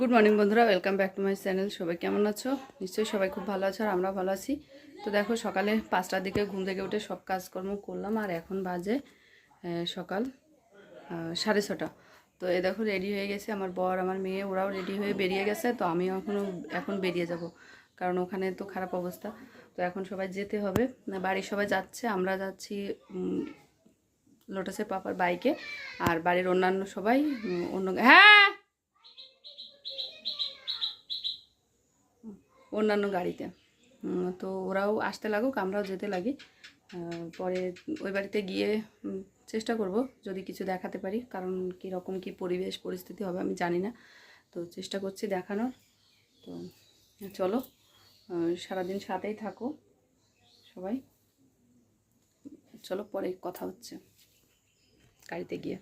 Good morning বন্ধুরা welcome back to my channel সবাই কেমন আছো? নিশ্চয়ই সবাই খুব ভালো আছো আর আমরা ভালো আছি। তো দেখো, সকালে পাঁচটার দিকে ঘুম থেকে উঠে সব কাজকর্ম করলাম আর এখন বাজে সকাল সাড়ে ছটা। তো এ দেখো রেডি হয়ে গেছে আমার বর, আমার মেয়ে, ওরাও রেডি হয়ে বেরিয়ে গেছে। তো আমিও এখনও এখন বেরিয়ে যাব, কারণ ওখানে তো খারাপ অবস্থা। তো এখন সবাই যেতে হবে। বাড়ির সবাই যাচ্ছে, আমরা যাচ্ছি লোটাসের পাপার বাইকে আর বাড়ির অন্যান্য সবাই অন্য হ্যাঁ! অন্যান্য গাড়িতে। তো ওরাও আসতে লাগুক, আমরাও যেতে লাগি। পরে ওই বাড়িতে গিয়ে চেষ্টা করব যদি কিছু দেখাতে পারি, কারণ কী রকম কী পরিবেশ, পরিস্থিতি হবে আমি জানি না। তো চেষ্টা করছি দেখানোর। তো চলো সারাদিন সাথেই থাকো সবাই। চলো, পরে কথা হচ্ছে গাড়িতে গিয়ে।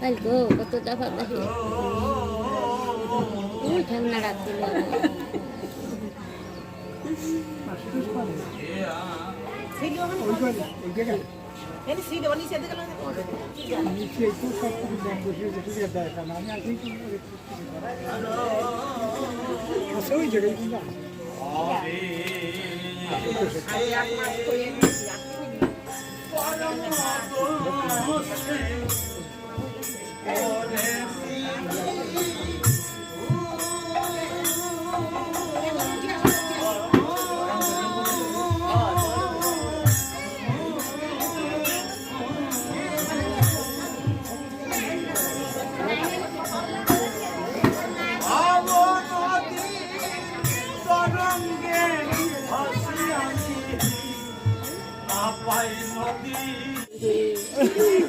কালকে কত দফা দেখি। ঠান্ডা রাত দিল। আলো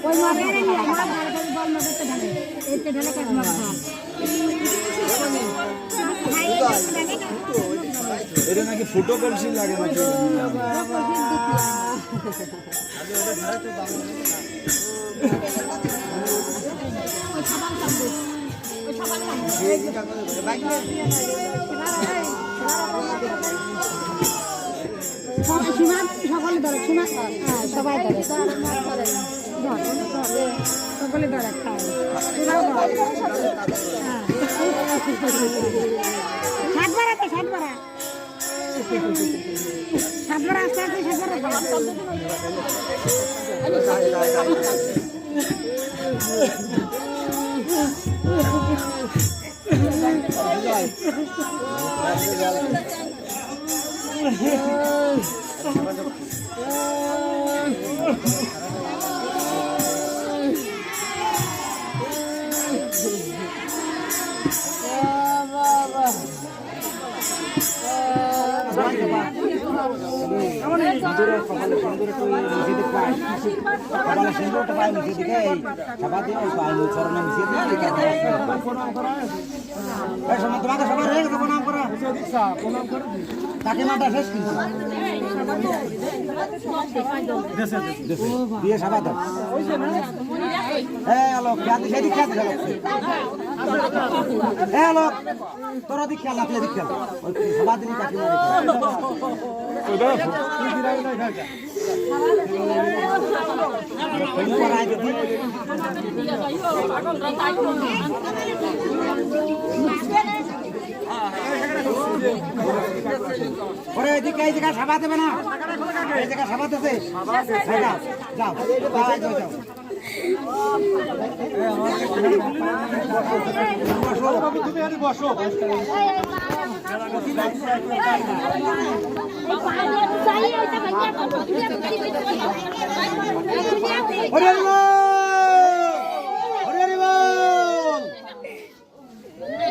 ওই মাঠে আমার ভালো করে বল মাঠে ঢালে এতে এটা নাকি ফুটো কলসি লাগে নাকি সকলে ধরে হ্যাঁ সবাই ধরে সকলে ধরে খায়। তোরাও ধর। হ্যাঁ। ষাট বারা তো ষাট বারা সকালে সুন্দরটা পায় মিশিয়ে দিকে এই সভা দিয়ে ওই পায় মিশিয়ে তোমাকে সবাই রেখে প্রণাম করা। তাকে শেষ কিন্তু দিয়ে সভা দাও হ্যাঁ আলো খেয়াতে সেদিক খেয়াতে এ লোক তোরা দিক খেলা তুই দিক খেলা সভা দিলি কাকিমা ওরে এদিকে এই জায়গা সাবা দেবে না এই জায়গা সাবা দেবে হ্যাঁ, যাও যাও যাও যাও হরে হরি বল! হরে হরি বল! ওরে বাপরে, দেশে সাবা এসে দিবে না এই ভেড়া না কাকে মারে এই লোক এই ভেড়া না কাকে মারে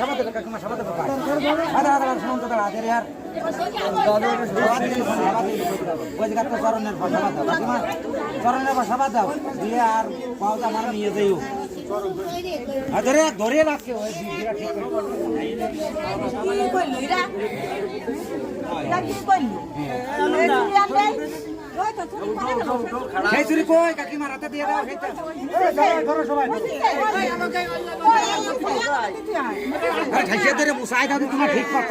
সাবা দেবে কাকিমা সাবা দেবে পায় আরে আরে আরে শুনুন তো দাঁড়া জায়গা তো চরণের ভাষা দাও কাকিমা চরণের ভাষা দাও দিয়ে আর পাওটা মারা নিয়ে যাইও ধরে ধরে ঠিক করছ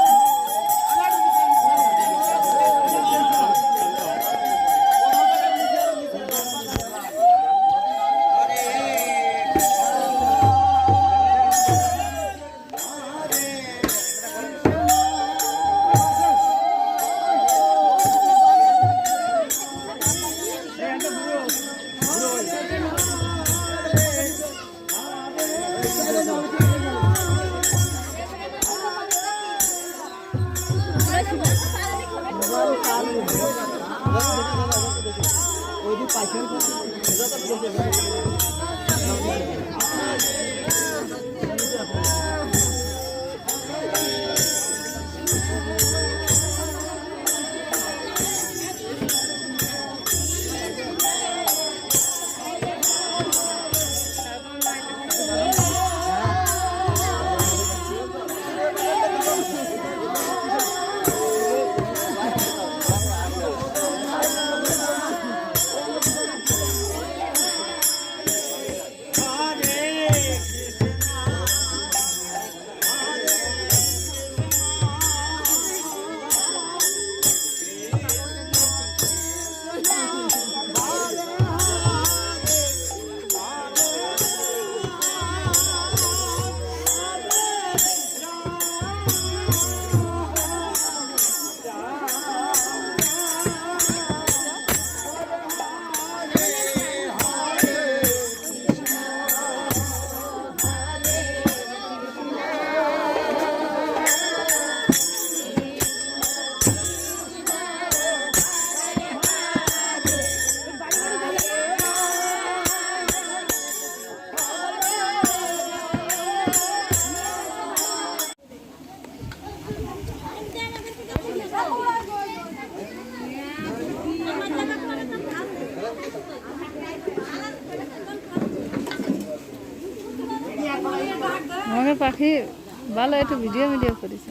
একটু ভিডিও ভিডিও করেছে।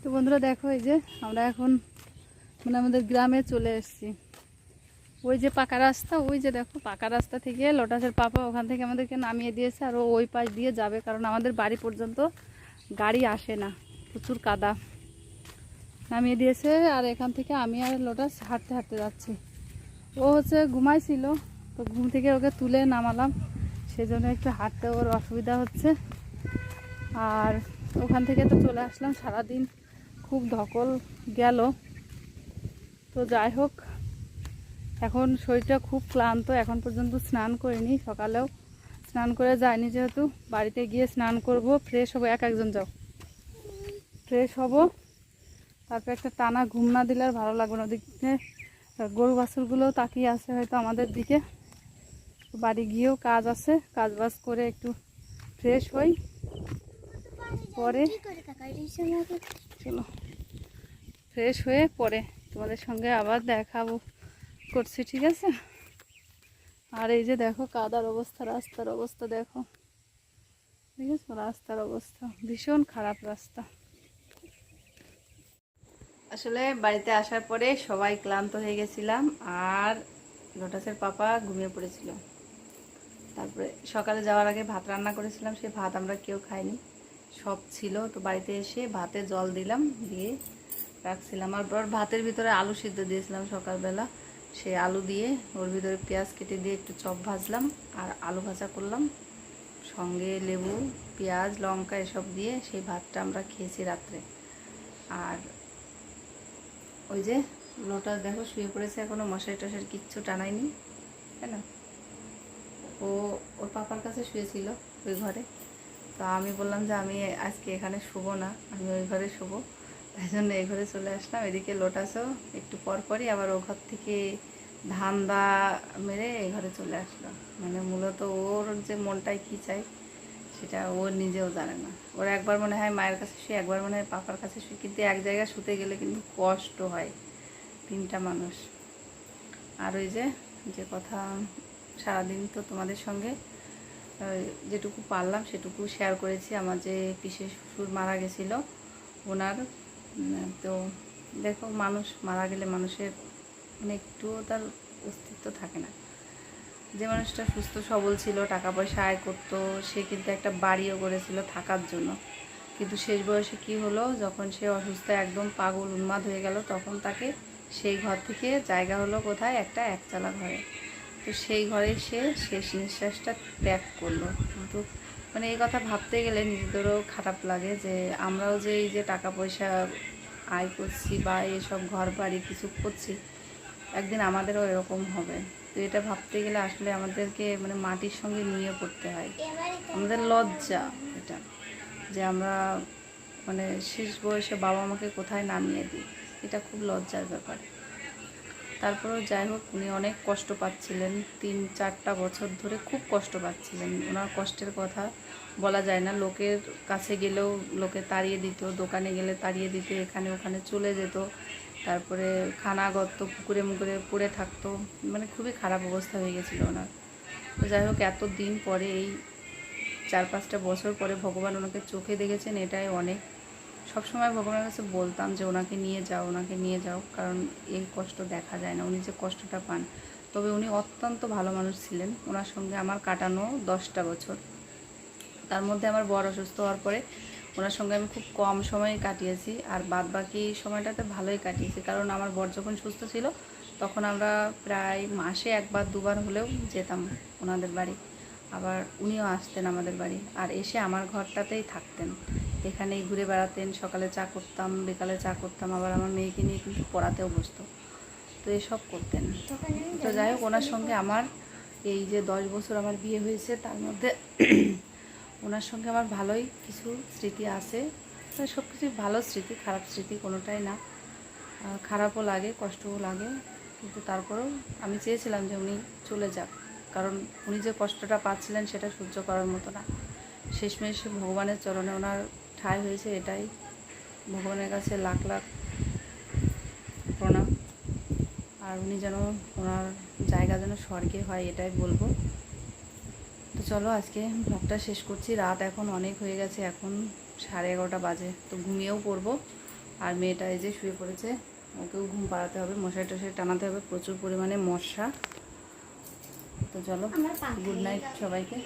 তো বন্ধুরা দেখো এই যে আমরা এখন মানে আমাদের গ্রামে চলে এসেছি। ওই যে পাকা রাস্তা, ওই যে দেখো পাকা রাস্তা থেকে লোটাসের পাপা ওখান থেকে আমাদেরকে নামিয়ে দিয়েছে আর ওই পাশ দিয়ে যাবে কারণ আমাদের বাড়ি পর্যন্ত গাড়ি আসে না, প্রচুর কাদা। নামিয়ে দিয়েছে আর এখান থেকে আমি আর লোটাস হাঁটতে হাঁটতে যাচ্ছি। ও হচ্ছে ঘুমাইছিল, তো ঘুম থেকে ওকে তুলে নামালাম। সেজন্য একটু হাঁটতে ওর অসুবিধা হচ্ছে। আর ওখান থেকে তো চলে আসলাম, সারাদিন খুব ধকল গেল। তো যাই হোক এখন শরীরটা খুব ক্লান্ত, এখন পর্যন্ত স্নান করিনি, সকালেও স্নান করে যায়নি যেহেতু। বাড়িতে গিয়ে স্নান করব ফ্রেশ হব, এক একজন যাও। ফ্রেশ হব, তারপর একটা টানা ঘুম না দিলে আর ভালো লাগবে না। ওদিকে গরু বাছুরগুলো তাকিয়ে আছে হয়তো আমাদের দিকে। বাড়ি গিয়েও কাজ আছে, কাজ বাজ করে একটু ফ্রেশ হই। পরে চলো। ফ্রেশ হয়ে পরে তোমাদের সঙ্গে আবার দেখাবো। করছি, ঠিক আছে? আর এই যে দেখো, কাদার অবস্থা, রাস্তার অবস্থা দেখো। ঠিক আছে? রাস্তার অবস্থা, ভীষণ খারাপ রাস্তা। আসলে বাড়িতে আসার পরে সবাই ক্লান্ত হয়ে গেছিলাম, আর লোটাসের পাপা ঘুমিয়ে পড়েছিল। তারপরে সকালে যাওয়ার আগে ভাত রান্না করেছিলাম, সে ভাত আমরা কেউ খাইনি। সব ছিল, তো বাড়িতে এসে ভাতে জল দিলাম, দিয়ে রাখছিলাম। আর ভাতের ভিতরে আলু সিদ্ধ দিয়েছিলাম সকালবেলা। সেই আলু দিয়ে, ওর ভিতরে পেঁয়াজ কেটে দিয়ে একটু চপ ভাজলাম আর আলু ভাজা করলাম। সঙ্গে লেবু, পেঁয়াজ, লঙ্কা এসব দিয়ে সেই ভাতটা আমরা খেয়েছি রাত্রে। আর ওই যে লোটা দেখো শুয়ে পড়েছে এখনও, মশারি টশারি কিচ্ছু টানায়নি, তাই না? ও, ওর পাপার কাছে শুয়েছিল ওই ঘরে। তো আমি বললাম যে আমি আজকে এখানে শুবো না, আমি ওই ঘরে শুবো। তাই জন্য এই ঘরে চলে আসলাম। এদিকে লোটাসও একটু পর পরই আবার ও ঘর থেকে ধান্দা মেরে এই ঘরে চলে আসলো। মানে মূলত ওর যে মনটায় কী চাই সেটা ও নিজেও জানে না। ওর একবার মনে হয় মায়ের কাছে শুয়ে, একবার মনে হয় পাপার কাছে শুয়ে, কিন্তু এক জায়গায় শুতে গেলে কিন্তু কষ্ট হয় তিনটা মানুষ। আর ওই যে যে কথা সারাদিন তো তোমাদের সঙ্গে যেটুকু পারলাম সেটুকু শেয়ার করেছি। আমার যে পিসে শ্বশুর মারা গেছিল, ওনার তো দেখো মানুষ মারা গেলে মানুষের মানে একটুও তার অস্তিত্ব থাকে না। যে মানুষটা সুস্থ, সবল ছিল, টাকা পয়সা আয় করতো, সে কিন্তু একটা বাড়িও করেছিল থাকার জন্য। কিন্তু শেষ বয়সে কি হলো? যখন সে অসুস্থ, একদম পাগল, উন্মাদ হয়ে গেল, তখন তাকে সেই ঘর থেকে জায়গা হলো কোথায়? একটা একচালা ঘরে। তো সেই ঘরে সে শেষ নিঃশ্বাসটা ত্যাগ করল। কিন্তু মানে এই কথা ভাবতে গেলে নিজেদেরও খারাপ লাগে যে আমরাও যে এই যে টাকা পয়সা আয় করছি বা এইসব ঘর বাড়ি কিছু করছি, একদিন আমাদেরও এরকম হবে। তো এটা ভাবতে গেলে আসলে আমাদেরকে মানে মাটির সঙ্গে নিয়ে পড়তে হয়। আমাদের লজ্জা এটা, যে আমরা মানে শেষ বয়সে বাবা মাকে কোথায় নামিয়ে দিই। এটা খুব লজ্জার ব্যাপার। তারপরেও যাই হোক, উনি অনেক কষ্ট পাচ্ছিলেন। তিন, চারটা বছর ধরে খুব কষ্ট পাচ্ছিলেন। ওনার কষ্টের কথা বলা যায় না। লোকের কাছে গেলেও লোকে তাড়িয়ে দিত, দোকানে গেলে তাড়িয়ে দিত, এখানে ওখানে চলে যেত। তারপরে খানা গর্ত পুকুরে মুকুরে পড়ে থাকতো। মানে খুবই খারাপ অবস্থা হয়ে গেছিল ওনার। তো যাই হোক, এত দিন পরে এই চার পাঁচটা বছর পরে ভগবান ওনাকে চোখে দেখেছেন, এটাই অনেক সবসময় ভগবানের কাছে বলতাম যে ওনাকে নিয়ে যাও, ওনাকে নিয়ে যাও, কারণ এই কষ্ট দেখা যায় না, উনি যে কষ্টটা পান। তবে উনি অত্যন্ত ভালো মানুষ ছিলেন। ওনার সঙ্গে আমার কাটানো দশটা বছর। তার মধ্যে আমার বড় অসুস্থ হওয়ার পরে ওনার সঙ্গে আমি খুব কম সময় কাটিয়েছি, আর বাদ বাকি সময়টাতে ভালোই কাটিয়েছি। কারণ আমার বর যখন সুস্থ ছিল, তখন আমরা প্রায় মাসে একবার, দুবার হলেও যেতাম ওনাদের বাড়ি। আবার উনিও আসতেন আমাদের বাড়ি। আর এসে আমার ঘরটাতেই থাকতেন। এখানেই ঘুরে বেড়াতেন, সকালে চা করতাম, বিকালে চা করতাম, আবার আমার মেয়েকে নিয়ে কিন্তু পড়াতেও বসতো। তো এসব করতেন। তো যাই হোক, ওনার সঙ্গে আমার এই যে দশ বছর আমার বিয়ে হয়েছে, তার মধ্যে ওনার সঙ্গে আমার ভালোই কিছু স্মৃতি আছে। সব কিছু ভালো স্মৃতি, খারাপ স্মৃতি কোনোটাই না। খারাপও লাগে, কষ্টও লাগে। কিন্তু তারপরেও আমি চেয়েছিলাম যে উনি চলে যাক। কারণ উনি যে কষ্টটা পাচ্ছিলেন সেটা সহ্য করার মতো না। শেষমেশ ভগবানের চরণে ওনার ঠাঁই হয়েছে এটাই। ভগবানের কাছে লাখ লাখ প্রণাম। আর উনি যেন ওনার জায়গা যেন স্বর্গে হয় এটাই বলব। তো চলো আজকে ব্লগটা শেষ করছি। রাত এখন অনেক হয়ে গেছে, এখন সাড়ে এগারোটা বাজে। তো ঘুমিয়েও পড়ব। আর মেয়েটা এই যে শুয়ে পড়েছে, ওকেও ঘুম পাড়াতে হবে। মশারি টশারি টানাতে হবে। প্রচুর পরিমাণে মশা। তো চলো গুড নাইট সবাইকে।